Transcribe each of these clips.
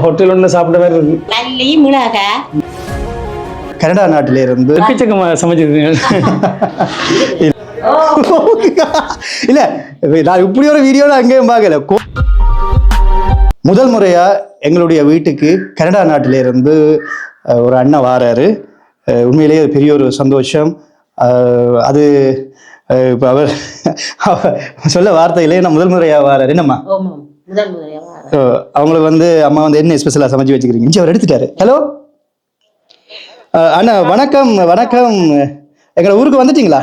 Hotel ஒன்று சாப்பிட்ட மாதிரி இருக்கு. நல்லி மிளகா கனடா நாட்டில இருந்து எக்கச்சக்கமா சமைச்சிருக்கீங்க. இல்ல நான் இப்படி ஒரு வீடியோ அங்கேயும் பார்க்கல. கோ- முதல் முறையா எங்களுடைய வீட்டுக்கு கனடா நாட்டில இருந்து ஒரு அண்ணன் வாராரு. உண்மையிலேயே பெரிய ஒரு சந்தோஷம். அஹ், அது இப்ப அவர் சொல்ல வார்த்தையிலே நான் முதல் முறையா வாராரு. என்னம்மா? அவங்களுக்கு வந்து அம்மா வந்து என்ன ஸ்பெஷலாக சமைச்சு வச்சுக்கிறீங்க? இஞ்சி அவர் எடுத்துட்டாரு. ஹலோ அண்ணா வணக்கம் வணக்கம். எங்களை ஊருக்கு வந்துட்டீங்களா?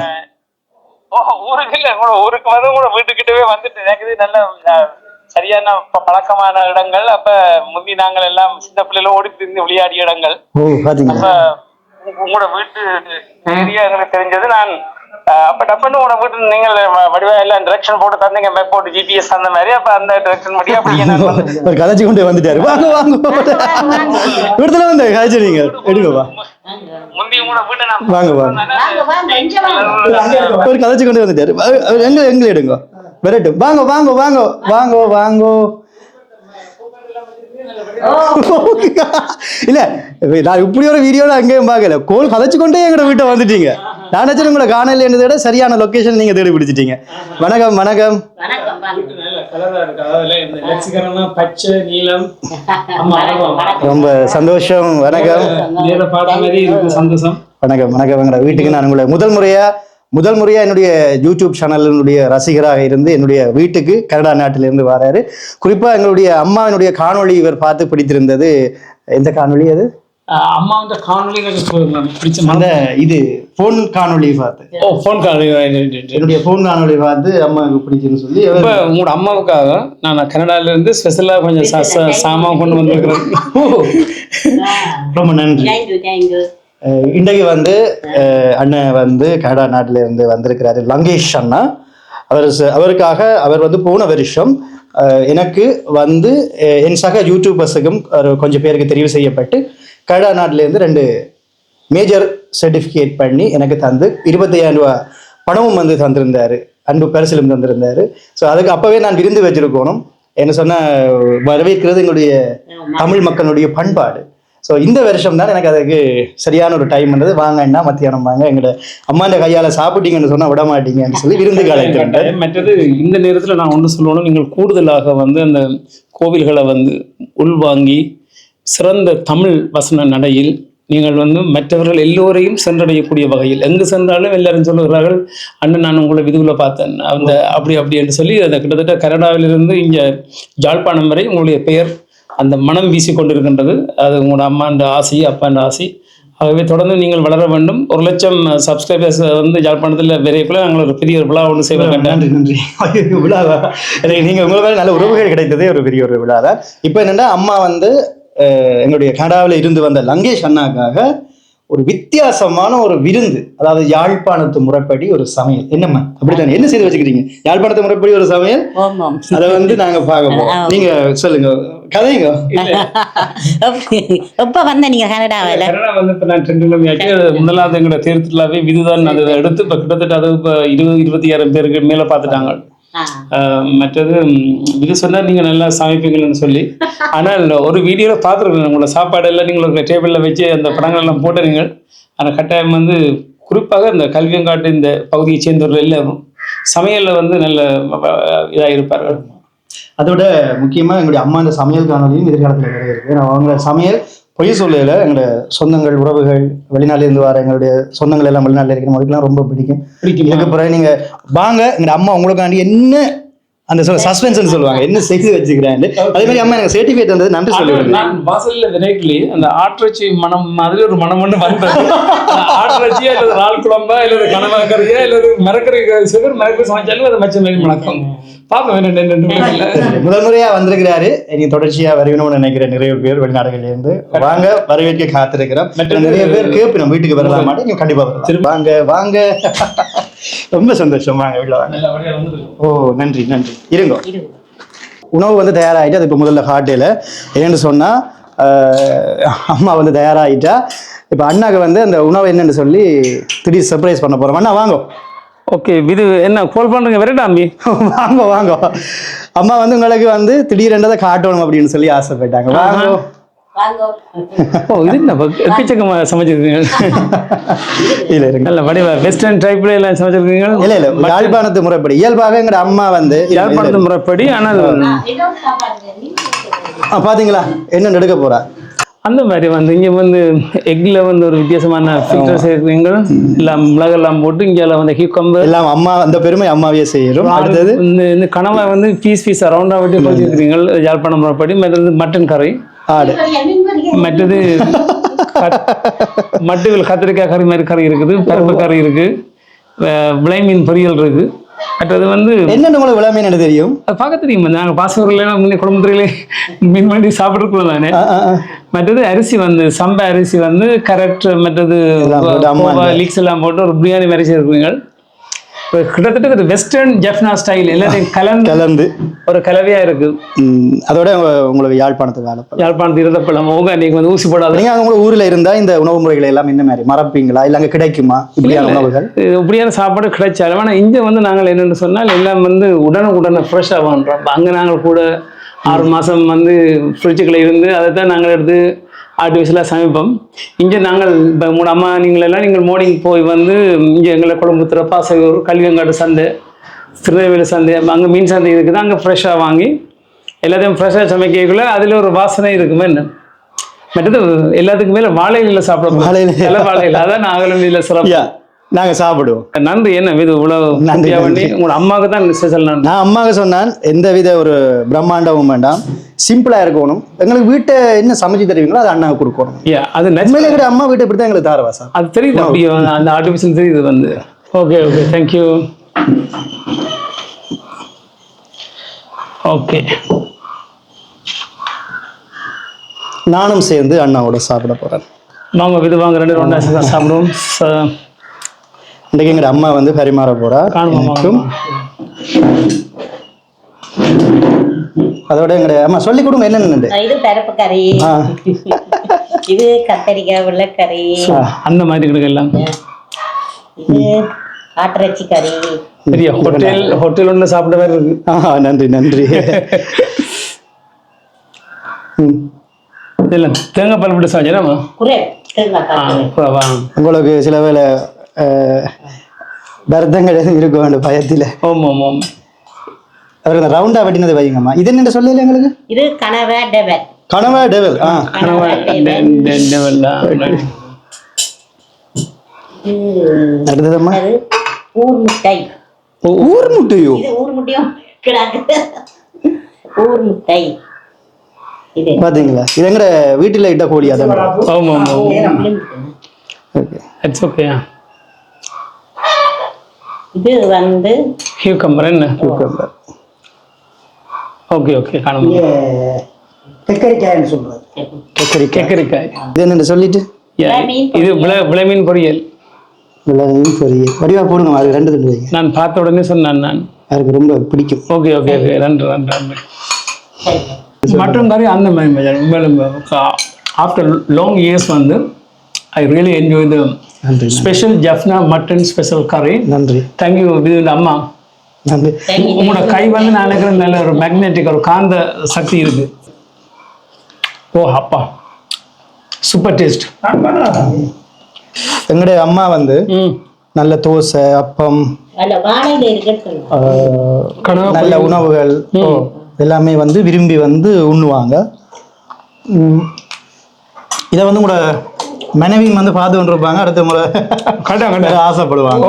ஓ, ஊருக்கு இல்ல ஊருக்கு வந்து வீட்டுக்கிட்டவே வந்துட்டு எனக்கு நல்ல சரியான பழக்கமான இடங்கள். அப்ப முந்தி நாங்கள் எல்லாம் சின்ன பிள்ளைல ஓடி திரிந்து விளையாடிய இடங்கள். அப்ப உங்களோட வீட்டு ஏரியா எனக்கு தெரிஞ்சது. நான் அப்ப டப்புன்னு உங்களோட வீட்டு நீங்கள் வடிவா எல்லாம் டிரெக்ஷன் போட்டு தந்தீங்க மேப் போட்டு ஜிபிஎஸ் அந்த மாதிரி அப்ப அந்த டிரெக்ஷன் படி அப்படியே நான் வந்து ஒரு கதைச்சு கொண்டு வந்துட்டாரு. வாங்க வாங்க இவிடத்துல வந்து கதைச்சு நீங்க. எடுங்கப்பா வாங்க, வாங்க. ஒரு கதைச்சு கொண்டு வந்துட்டாரு. எங்க எங்களை எடுங்க. வரட்டும். வாங்க வாங்க வாங்க. வாங்க வாங்க. இல்ல நான் இப்படி ஒரு வீடியோல அங்கேயும் பார்க்கல. கோல் கதைச்சு கொண்டே எங்கட வீட்டை வந்துட்டீங்க. நான் நினைச்சேன் உங்களை காணல விட சரியான லொகேஷன் நீங்க தேடி பிடிச்சிட்டீங்க. வணக்கம் வணக்கம். ரொம்ப சந்தோஷம் வணக்கம். நேர பாடம் மாதிரி இருக்கு சந்தோஷம். வணக்கம் வணக்கம் எங்கட வீட்டுக்கு நான் உங்களை முதல் முறையா முதல் முறையா என்னுடைய யூடியூப் சேனலினுடைய ரசிகராக இருந்து என்னுடைய வீட்டுக்கு கனடா நாட்டிலிருந்து வராரு. குறிப்பா எங்களுடைய அம்மாவினுடைய காணொளி இவர் பார்த்து பிடித்திருந்தது. எந்த காணொளி அது? அம்மா வந்து காணொலி எனக்கு பிடிச்ச அந்த இது போன் காணொளி பார்த்து. ஓ ஃபோன் கால் என்னுடைய போன் காணொளி பார்த்து அம்மாவுக்கு பிடிக்குன்னு சொல்லி இப்ப உங்களோட அம்மாவுக்காக நான் கனடால இருந்து ஸ்பெஷலா கொஞ்சம் சாமான் கொண்டு வந்திருக்கிறேன். ரொம்ப நன்றி. இன்றைக்கு வந்து அண்ணன் வந்து கனடா நாட்டில இருந்து வந்திருக்கிறாரு லங்கேஷ் அண்ணா. அவர் அவருக்காக அவர் வந்து போன வருஷம் எனக்கு வந்து என் சக யூடியூபர்ஸுக்கும் ஒரு கொஞ்சம் பேருக்கு தெரிவு செய்யப்பட்டு கனடா நாட்டில இருந்து ரெண்டு மேஜர் சர்டிஃபிகேட் பண்ணி எனக்கு தந்து இருபத்தையாயிரம் ரூபா பணமும் வந்து தந்திருந்தாரு. அன்பு பரிசிலும் தந்திருந்தாரு. ஸோ அதுக்கு அப்பவே நான் விருந்து வச்சிருக்கணும் என்ன சொன்னா வரவேற்கிறது எங்களுடைய தமிழ் மக்களுடைய பண்பாடு. ஸோ இந்த வருஷம் தான் எனக்கு அதுக்கு சரியான ஒரு டைம் வந்தது. வாங்கன்னா மத்தியானம் வாங்க. எங்களோட அம்மாண்ட கையால சாப்பிட்டீங்கன்னு சொன்னா விட மாட்டீங்கன்னு சொல்லி விருந்து அழைத்திருந்தேன் மற்றது இந்த நேரத்துல நான் ஒன்று சொல்லணும். நீங்கள் கூடுதலாக வந்து அந்த கோவில்களை வந்து உள்வாங்கி சிறந்த தமிழ் வசன நடையில் நீங்கள் வந்து மற்றவர்கள் எல்லோரையும் சென்றடையக்கூடிய வகையில் எங்கு சென்றாலும் எல்லாரும் சொல்லுகிறார்கள் அண்ணன் நான் உங்களை விதுவில் பார்த்தேன். அந்த அப்படி அப்படி என்று சொல்லி அதை கிட்டத்தட்ட கனடாவிலிருந்து இங்கே ஜாழ்ப்பாணம் வரை உங்களுடைய பெயர் அந்த மனம் வீசி கொண்டிருக்கின்றது. அது உங்களோட அம்மாண்ட ஆசை அப்பாண்ட ஆசை. ஆகவே தொடர்ந்து நீங்கள் வளர வேண்டும். ஒரு லட்சம் சப்ஸ்கிரைபர்ஸ் வந்து யாழ்ப்பாணத்தில் விரைவில் நாங்கள் ஒரு பெரிய ஒரு விழா ஒன்று செய்வோம். நன்றி நன்றி விழாவா? நீங்கள் நீங்க நல்ல உறவுகள் கிடைத்ததே ஒரு பெரிய ஒரு விழா இப்போ என்னென்னா அம்மா வந்து எங்களுடைய கனடாவில் இருந்து வந்த லங்கேஷ் அண்ணாக்காக ஒரு வித்தியாசமான ஒரு விருந்து அதாவது யாழ்ப்பாணத்து முறைப்படி ஒரு சமையல். என்னம்மா? அப்படித்தானே. என்ன செய்து வச்சுக்கிறீங்க? யாழ்ப்பாணத்து முறைப்படி ஒரு சமையல்? ஆமாம். அதை வந்து நாங்க பார்க்க போறோம் நீங்க சொல்லுங்க. கதைங்க. எப்ப- வந்த நீங்க கனடாவில? கனடா வந்து இப்போ நான் ரெண்டு கிழமையாச்சு முதலாவது எங்களோட தேர்தலாவே விதுதான் அதை எடுத்து இப்போ கிட்டத்தட்ட அது இப்போ இருபது இருபத்தி ஆயிரம் பேருக்கு மேலே. ஆஹ் மற்றது இது சொன்னால் நீங்கள் நல்லா சமைப்பீங்கன்னு சொல்லி. ஆனால் ஒரு வீடியோவில் பார்த்துருக்கேன் உங்களோட சாப்பாடு எல்லாம் நீங்கள் டேபிளில் வச்சு அந்த படங்கள் எல்லாம் போட்டுறீங்க ஆனால் கட்டாயம் வந்து குறிப்பாக இந்த கல்வியங்காட்டு இந்த பகுதியை சேர்ந்தவர்கள் எல்லாரும் சமையலில் வந்து நல்ல இதாக இருப்பார்கள். அதோட முக்கியமா எங்களுடைய அம்மா இந்த சமையல் காணொலியும் எதிர்காலத்தில் வர இருக்கு. ஏன்னா அவங்க சமையல் பொய் சொல்லல எங்களுடைய சொந்தங்கள் உறவுகள் வெளிநாட்டுல இருந்து வர எங்களுடைய சொந்தங்கள் எல்லாம் வெளிநாட்டில் இருக்கிற அதுக்கெல்லாம் ரொம்ப பிடிக்கும்? இதுக்கு பிறகு நீங்க வாங்க எங்க அம்மா உங்களுக்காண்டி என்ன அந்த சொல்ல சஸ்பென்ஸ் சொல்லுவாங்க. என்ன செய்து வச்சுக்கிறேன் அதே மாதிரி அம்மா எனக்கு சர்டிஃபிகேட் வந்தது நன்றி சொல்லிவிடுங்க. நான் வாசல்ல விரைக்கலி அந்த ஆட்டிறைச்சி மனம் மாதிரி ஒரு மனம் ஒன்று வந்தது. ஆட்டிறைச்சியா இல்லது இறால் குழம்பா இல்லது கனவா கறியா இல்லது மரக்கறி சுகர் மரக்கறி சமைச்சாலும் அது மச்ச மாதிரி மணக்கம் முதல் முறையா வந்திருக்கிறாரு. இனி தொடர்ச்சியா வருகணும்னு நினைக்கிற நிறைய பேர் வெளிநாடுகள்ல இருந்து வாங்க வரவேற்க காத்திருக்கிறோம். நிறைய பேர் கேப்பு நம்ம வீட்டுக்கு வரலாமா? நீங்க கண்டிப்பா வரலாம். வாங்க வாங்க. ரொம்ப சந்தோஷம். வாங்க உள்ள வாங்க. ஓ நன்றி நன்றி. இருங்க. இரு. உணவு வந்து தயாராகிட்டு அது இப்போ முதல்ல ஹாட்டேல என்னன்னு சொன்னா ஆஹ், அம்மா வந்து தயாராகிட்டா இப்போ அண்ணாக்கு வந்து அந்த உணவு என்னன்னு சொல்லி திடீர் சர்ப்ரைஸ் பண்ண போறோம். அண்ணா வாங்க. ஓகே இது என்ன கால் பண்ணுறீங்க வரட்டா அம்பி வாங்க வாங்க. அம்மா வந்து உங்களுக்கு வந்து திடீரென்றதை காட்டணும் அப்படின்னு சொல்லி ஆசைப்பட்டாங்க. வாங்க. வாங்கோ. ஓ இது என்ன எக்கச்சக்கமாக சமைச்சிருக்கீங்க? இல்ல இருங்க நல்ல வடிவா வெஸ்டர்ன் டைப்ல எல்லாம் சமைச்சிருக்கீங்க இல்ல இல்ல யாழ்ப்பாணத்து முறைப்படி. இயல்பாக எங்கட அம்மா வந்து யாழ்ப்பாணத்து முறைப்படி ஆனால் ஆ, பாத்தீங்களா? என்ன எடுக்க போறா? அந்த மாதிரி வந்து இங்கே வந்து எக்ல வந்து ஒரு வித்தியாசமான ஃபில்டர் சேர்க்குறீங்க எல்லாம் மிளகெல்லாம் போட்டு இங்கே வந்து ஹியூக்கம்பர் எல்லாம் அம்மா அந்த பெருமை அம்மாவே செய்யறோம் அடுத்தது? இந்த இந்த கனவை வந்து பீஸ் பீஸ் அரௌண்டாக வெட்டி வச்சுருக்கிறீங்க யாழ்ப்பாணம் முறைப்படி. மற்றது மட்டன் கறி ஆடு. மற்றது மட்டுகள் கத்திரிக்காய் கறி மாதிரி கறி இருக்குது. பருப்பு கறி இருக்கு. அஹ் விளை மீன் பொரியல் இருக்கு. மற்றது வந்து என்னன்னு உங்களுக்கு விளம்பரம் என்ன தெரியும்? பார்க்க தெரியும். நாங்கள் பாசவரில் முன்னே குடும்பத்திலே மீன் வண்டி சாப்பிட்ருக்குள்ள தானே. மற்றது அரிசி வந்து சம்பா அரிசி வந்து கரெக்ட் மற்றது லீக்ஸ் எல்லாம் போட்டு ஒரு பிரியாணி மாதிரி இப்போ கிட்டத்தட்ட ஒரு வெஸ்டர்ன் ஜெஃப்னா ஸ்டைல் எல்லாத்தையும் கலந்து கலந்து. ஒரு கலவையா இருக்கு. அதோட உங்க- உங்களுக்கு யாழ்ப்பாணத்துக்கு வாழப்படும் யாழ்ப்பாணத்து இருந்தப்பழம் உங்க நீங்க வந்து ஊசி போடாத நீங்க உங்க ஊர்ல இருந்தா இந்த உணவு முறைகள் எல்லாம் என்ன மாதிரி? மறப்பீங்களா இல்ல அங்க கிடைக்குமா? இப்படியான உணவுகள்? இப்படியான சாப்பாடு கிடைச்சாலும் ஆனால் இங்கே வந்து நாங்கள் என்னென்னு சொன்னால் எல்லாம் வந்து உடனுக்குடனே ஃப்ரெஷ்ஷாக வாங்குறோம். அங்கே நாங்கள் கூட ஆறு மாதம் வந்து ஃப்ரிட்ஜுக்குள்ள இருந்து அதை தான் நாங்கள் எடுத்து ஆர்டிஃபிஷியலாக சமைப்போம் இங்கே நாங்கள் இப்போ மூணு அம்மா நீங்களெல்லாம் நீங்கள் மார்னிங் போய் வந்து இங்கே எங்களை குழம்புத்துற பாசையூர் கல்வியங்காடு சந்தை திருநெல்வேலி சந்தை அங்கே மீன் சந்தை இருக்குது. அங்கே ஃப்ரெஷ்ஷாக வாங்கி எல்லாத்தையும் ஃப்ரெஷ்ஷாக சமைக்கக்குள்ள அதில் ஒரு வாசனை இருக்குமே. என்ன? மற்றது எல்லாத்துக்கும் மேலே வாழை இலையில் சாப்பிட வாழை இலை. வாழை இலை. அதான் நாங்களும் இதில் சிறப்பு. நாங்க சாப்பிடுவோம். நன்றி என்ன இது இவ்வளவு நன்றி. உங்களோட அம்மாவுக்கு தான் ஸ்பெஷல் நான் அம்மாவுக்கு சொன்னேன் எந்தவித ஒரு பிரம்மாண்டமும் வேண்டாம். சிம்பிளா இருக்கணும். எங்களுக்கு வீட்டை என்ன சமைச்சு தருவீங்களோ அது அண்ணாவுக்கு கொடுக்கணும். யா அது நச்சுமையில எங்க அம்மா வீட்டை இப்படி தான் எங்களுக்கு தாரவா சார் அது தெரியுது அப்படியே அந்த ஆர்டிஃபிஷியல் தெரியுது வந்து. ஓகே ஓகே தேங்க்யூ ஓகே நானும் சேர்ந்து அண்ணாவோட சாப்பிட போறேன். வாங்க இது வாங்க ரெண்டு ரெண்டா சாப்பிடுவோம். ச- இன்னைக்கு எங்க அம்மா வந்து பரிமாற போறா. காணுமா எனக்கும் அதோட எங்க அம்மா சொல்லி கொடுங்க என்னென்னு இது? பருப்பு கறி. இது கத்தரிக்காய் வெள்ளைக்கறி அந்த மாதிரி கிடைக்க எல்லாம். இது ஆட்டிறைச்சி கறி. பெரிய ஹோட்டல் ஹோட்டல் ஒன்று சாப்பிட வேறு இருக்கு. ஆ நன்றி நன்றி. ம். இல்லை தேங்காய் பால் போட்டு சாப்பிடலாமா குரே தேங்காய் ஆ பால் வா உங்களுக்கு சில அஹ், வருத்தங்கள் எதுவும் இருக்கும் அந்த பயத்தில். ஓம் ஓம் ஓம் அவர் இந்த ரவுண்டா வெட்டினது வைங்கம்மா இது என்ன சொல்லல எங்களுக்கு? இது கனவை டெவல் கனவா டெவல் ஆ. கனவா இது அடுத்ததம்மா ஊர் முட்டை ஊர் முட்டையோ இது ஊர் முட்டையும் கிடாக்கு ஊர் முட்டை இது பாத்தீங்களா? இது எங்கட வீட்டில் இட்ட கோழி அதை ஓம் ஓம் ஓம் ஓகே இட்ஸ் ஓகே இது வந்து ஹியூக்கம்பர் என்ன? ஓகே ஓகே காணும் தெக்கரிக்காய்னு சொல்றது. தெக்கரிக்காய் கேக்கரிக்காய். இது என்னன்னு சொல்லிட்டு? விளமீன் இது விள விளமீன் பொரியல். விளையும் பொரியல். வடிவா போடுங்க அது ரெண்டு ரெண்டு நான் பார்த்த உடனே சொன்னேன் நான். எனக்கு ரொம்ப பிடிக்கும். ஓகே ஓகே ஓகே நன்றி நன்றி சரி. மட்டன் கறி அந்த மாதிரி ஆஃப்டர் லாங் இயர்ஸ் வந்து ஐ ரியலி என்ஜாய் த நன்றி ஸ்பெஷல் ஜஃப்னா மட்டன் ஸ்பெஷல் கறி நன்றி. தேங்க்யூ இது அம்மா. நன்றி. உங்களோட கை வந்து நான் நினைக்கிறேன் நல்ல ஒரு மேக்னெட்டிக் ஒரு காந்த சக்தி இருக்கு. ஓ அப்பா. சூப்பர் டேஸ்ட் எங்களுடைய அம்மா வந்து நல்ல தோசை அப்பம் நல்ல உணவுகள் எல்லாமே வந்து விரும்பி வந்து உண்ணுவாங்க. இதை வந்து கூட மனைவியும் வந்து பார்த்து கொண்டிருப்பாங்க. அடுத்த முறை கட்டா கட்டா. ஆசைப்படுவாங்க.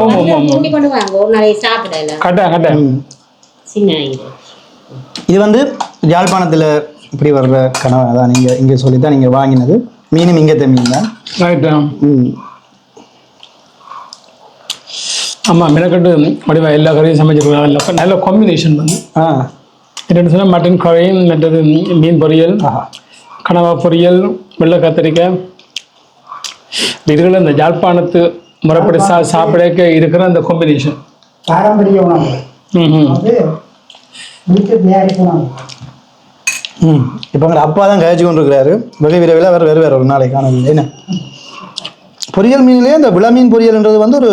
கூட்டி கொண்டு கட்டா இது. வந்து யாழ்ப்பாணத்தில் இப்படி வர்ற கனவு. அதான் நீங்கள் இங்கே சொல்லி தான் நீங்கள் வாங்கினது. மீனும் இங்கே மீன் தான். ஆமாம் மிளகட்டு வடிவா எல்லா கறியும் சமைச்சிருக்காங்க நல்ல நல்ல காம்பினேஷன் வந்து. ஆ. என்னென்னு சொன்னால் மட்டன் கறி மற்றது மீன் பொரியல் கனவா பொரியல் வெள்ளை கத்திரிக்காய் இதுகள் இந்த யாழ்ப்பாணத்து முறைப்படி சா சாப்பிடக்க இருக்கிற அந்த காம்பினேஷன் பாரம்பரிய உணவு. ம் வந்து வீட்டு தயாரிப்பு உணவு. ம். இப்போ எங்கள் அப்பா தான் கழிச்சு கொண்டு இருக்கிறாரு வெகு விரைவில் வேறு வேறு வேறு ஒரு நாளைக்கு காணவில்லை. என்ன? பொரியல் மீன்லேயே இந்த விளமீன் பொரியல்ன்றது வந்து ஒரு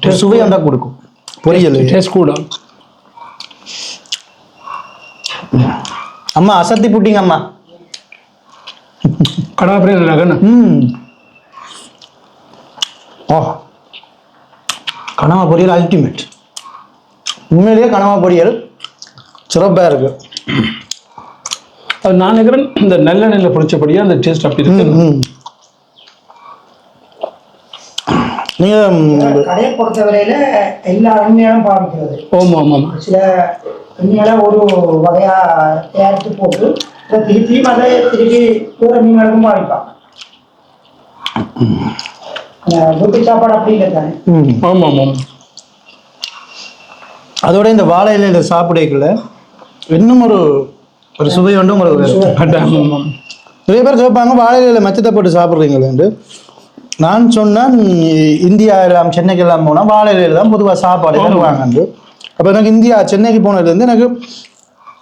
ஒரு சுவையாண்டா கொடுக்கும். பொரியல். டேஸ்ட் கூட. அம்மா அசத்தி புட்டிங்க அம்மா. கடாப்பிரே நகன ம். ஓ கனவா பொரியல் அல்டிமேட் உண்மையிலேயே கனவா பொரியல் சிறப்பாக இருக்கு. அது நான் நினைக்கிறேன் இந்த நல்லெண்ணெயில் பொரிச்சபடியே அந்த டேஸ்ட் அப்படி இருக்கு. நீங்கள் கடையை பொறுத்தவரையில எல்லா எண்ணெயும் பாவிக்கிறது. ஓமா ஆமாம் சில எண்ணெயில ஒரு வகையா தயாரித்து போட்டு அப்புறம் திருப்பி அதை திருப்பி வேற மீன்களுக்கும் பாவிப்பான் வீட்டு சாப்பாடு அப்படி இல்லை தானே ம். ஆமாம் ஆமாம். அதோட இந்த வாழை இலையில சாப்பிடக்குள்ள இன்னும் ஒரு ஒரு சுவை ஒன்றும் ஒரு ஆமாம் நிறைய பேர் கேட்பாங்க வாழை இலையில மச்சத்தை போட்டு சாப்பிட்றீங்களேன்ட்டு நான் சொன்னேன் இந்தியா எல்லாம் சென்னைக்கு எல்லாம் போனால் வாழை இலையில தான் பொதுவாக சாப்பாடு தருவாங்கன்ட்டு அப்போ எனக்கு இந்தியா சென்னைக்கு போனதுலேருந்து எனக்கு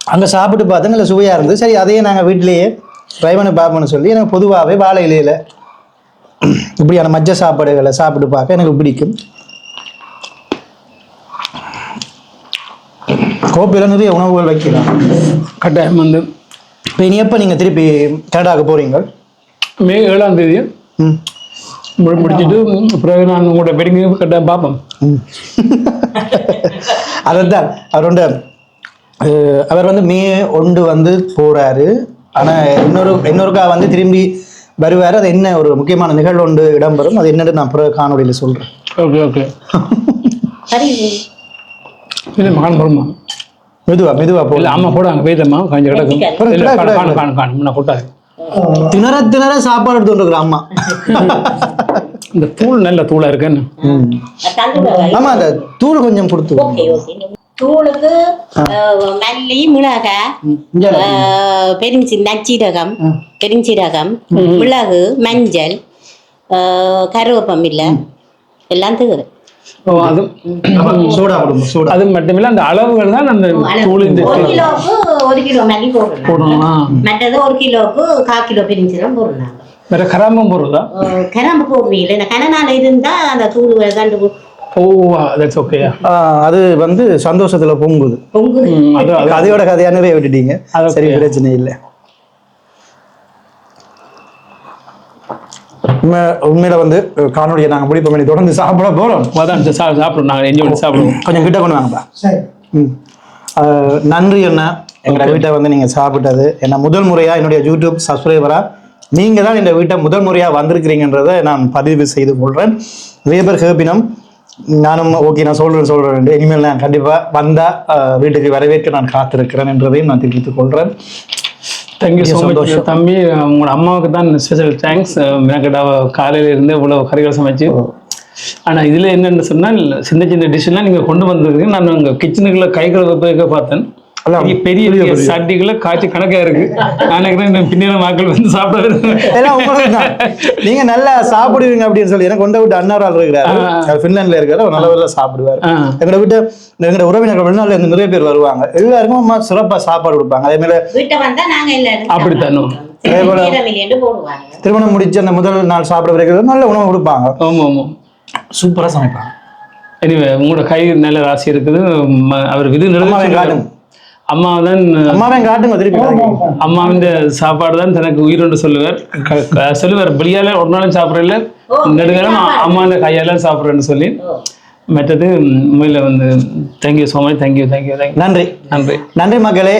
அங்கே சாப்பிட்டு பார்த்தேன் நல்ல சுவையாக இருந்தது. சரி அதையே நாங்கள் வீட்டிலேயே ட்ரை பண்ணி பார்ப்போம்னு சொல்லி எனக்கு பொதுவாகவே வாழை இலையில இப்படியான மஜ்ஜ சாப்பாடுகளை சாப்பிட்டு பார்க்க எனக்கு பிடிக்கும். கோப்பையில் நிறைய உணவுகள் வைக்கலாம். கட்டாயம் வந்து. இப்போ இனி எப்போ நீங்கள் திருப்பி கனடாவுக்கு போகிறீங்க மே ஏழாம் தேதி. முடிச்சிட்டு பிறகு நான் உங்களோட வெட்டிங் கட்டாயம் பார்ப்போம். ம். அதைத்தான். அவரோட அவர் வந்து மே ஒன்று வந்து போறாரு. ஆனா இன்னொரு இன்னொருக்கா வந்து திரும்பி வருவார். அது என்ன ஒரு முக்கியமான நிகழ்வு ஒன்று இடம்பெறும். அது என்னன்னு நான் பிறகு காணொலியில சொல்றேன். Okay okay. சரி இல்லை மகான் வருமா மெதுவா மெதுவா போ இல்லை அம்மா கூட அங்கே போய்தம்மா கொஞ்சம் கிடக்கும் அப்புறம் இல்லை கிடக்கு, காணு காணு காணு காணு நான் கொட்டாது திணற திணற சாப்பாடு எடுத்து வந்துருக்குற அம்மா. இந்த தூள் நல்ல தூளாக இருக்குன்னு ஆமா அந்த தூள் கொஞ்சம் கொடுத்து ஓகே ஓகே. தூளுக்கு மல்லி மிளகாய் பெருஞ்சி நச்சீரகம் பெருஞ்சீரகம் மிளகு மஞ்சள் அஹ், கருவேப்பமில்லை எல்லாம் தீரு ஓ அது சோடா கொடுங்க சோடா? அது மட்டுமில்ல அந்த அளவுகள் தான் அந்த தூள் இந்த ஒரு கிலோவுக்கு ஒரு கிலோ மல்லி போடணும். மற்றது ஒரு கிலோவுக்கு கால் கிலோ பெருஞ்சீரகம் போடணும் வேற கராம்பம் போடுறதா? கராம்பு போடுவீங்க இல்லை கனநாள் இருந்தா அந்த தூள் கண்டு ஓ தட்ஸ் ஓகே அது வந்து சந்தோஷத்துல பொங்குது. கதையோட கதையா நிறைய விட்டுட்டீங்க. சரி. பிரச்சனை இல்லை. உண்மை உண்மையில வந்து அஹ், காணொளியை நாங்க முடிப்போம். இனி தொடர்ந்து சாப்பிட சா- சாப்பிடுவோம் நாங்கள் என்ஜாய் பண்ணி சாப்பிடுவோம். கொஞ்சம் கிட்ட கொண்டு வாங்கப்பா நன்றி அண்ணா. எங்களோட வீட்டை வந்து நீங்க சாப்பிட்டது. என்ன முதல் முறையா என்னுடைய யூடியூப் சப்ஸ்கிரைபரா நீங்க தான் இந்த வீட்டை முதல் முறையா வந்திருக்கிறீங்கன்றதை நான் பதிவு செய்து கொள்றேன். நிறைய பேர் ஹேப்பினம் நானும் ஓகே நான் சொல்றேன் சொல்றேன். இனிமேல் நான் கண்டிப்பா வந்தா அஹ், வீட்டுக்கு வரவேற்க நான் காத்திருக்கிறேன் என்றதையும் நான் தெரிவித்துக் கொள்றேன். Thank you so much. தம்பி. உங்களோட அம்மாவுக்கு தான் ஸ்பெஷல் தேங்க்ஸ் எனக்கு காலையில இருந்து இவ்வளோ கறிகள் சமைச்சு. ஆனா இதுல என்னன்னு சொன்னால் சின்ன சின்ன டிஷ்ஷெல்லாம் நீங்க கொண்டு வந்திருக்கீங்க நான் உங்க கிச்சனுக்குள்ள கை கழுவ பார்த்தேன். பெரிய பெரிய சட்டிகளை காய்ச்சி கணக்கா இருக்கு. நான் பின்னிற மக்கள் வந்து சாப்பிட எல்லாம் உங்களுக்கு தான். நீங்க நல்லா சாப்பிடுவீங்க அப்படின்னு சொல்லி எனக்கு கொண்ட விட்டு அண்ணாரால் இருக்கிறாரு. அவர் ஃபின்லாண்ட்ல இருக்காரு அவர் நல்ல சாப்பிடுவார். எங்களை விட்டு எங்களோட உறவினர்கள் வெளிநாட்டுல இருந்து நிறைய பேர் வருவாங்க. எல்லாருக்கும் அம்மா சிறப்பா சாப்பாடு கொடுப்பாங்க. அதே மாதிரி வீட்டை வந்தா நாங்க எல்லாரும் அப்படித்தானோ திருமணம் முடிச்சு அந்த முதல் நாள் சாப்பிட வரைக்கும் நல்ல உணவு கொடுப்பாங்க. சூப்பரா சமைப்பாங்க. எனிவே உங்களோட கை நல்ல ராசி இருக்குது. அவர் விது காட்டுங்க அம்மா தான் அம்மாவே காட்டுங்க திருப்பி காட்டுங்க. அம்மாவின் சாப்பாடு தான் தனக்கு உயிரோண்டு சொல்லுவார். சொல்லுவார் வெளியால ஒரு நாளும் சாப்பிடல நெடுகாலம் அம்மாண்ட கையால சாப்பிட்றேன்னு சொல்லி மற்றது உண்மையில வந்து thank you so much thank you thank you thank you நன்றி. நன்றி. நன்றி மக்களே.